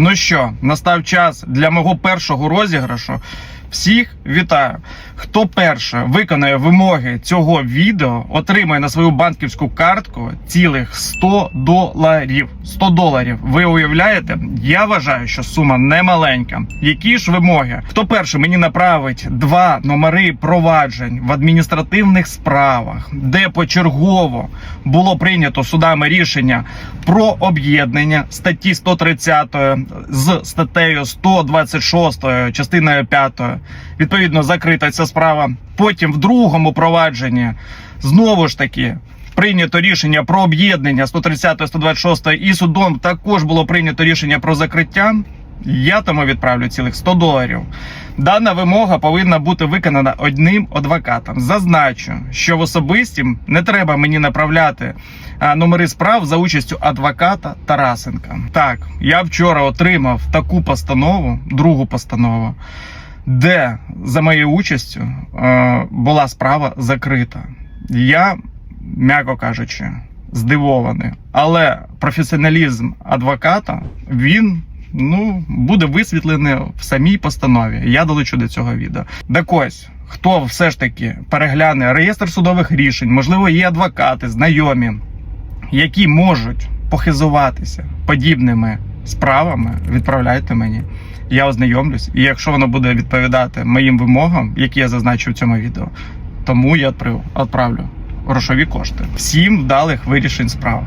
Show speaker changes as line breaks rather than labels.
Ну що, настав час для мого першого розіграшу. Всіх вітаю! Хто перше виконає вимоги цього відео, отримає на свою банківську картку цілих 100 доларів. 100 доларів. Ви уявляєте? Я вважаю, що сума не маленька. Які ж вимоги? Хто перше мені направить два номери проваджень в адміністративних справах, де почергово було прийнято судами рішення про об'єднання статті 130 з статтею 126 частиною 5. Відповідно, закрита ця справа. Потім в другому провадженні знову ж таки. Прийнято рішення про об'єднання 130 126 і судом також було прийнято рішення про закриття. Я тому відправлю цілих 100 доларів. Дана вимога повинна бути виконана одним адвокатом. Зазначу, що в особистім не треба мені направляти номери справ за участю адвоката Тарасенка. Так, я вчора отримав таку постанову, другу постанову, де за моєю участю е, була справа закрита. Я, м'яко кажучи, здивований. Але професіоналізм адвоката він ну буде висвітлений в самій постанові. Я долучу до цього відео. Так ось, хто все ж таки перегляне реєстр судових рішень, можливо, є адвокати, знайомі, які можуть похизуватися подібними справами, відправляйте мені. Я ознайомлюсь, і якщо воно буде відповідати моїм вимогам, які я зазначу в цьому відео, тому я відправлю, грошові кошти. Всім вдалих вирішень справ.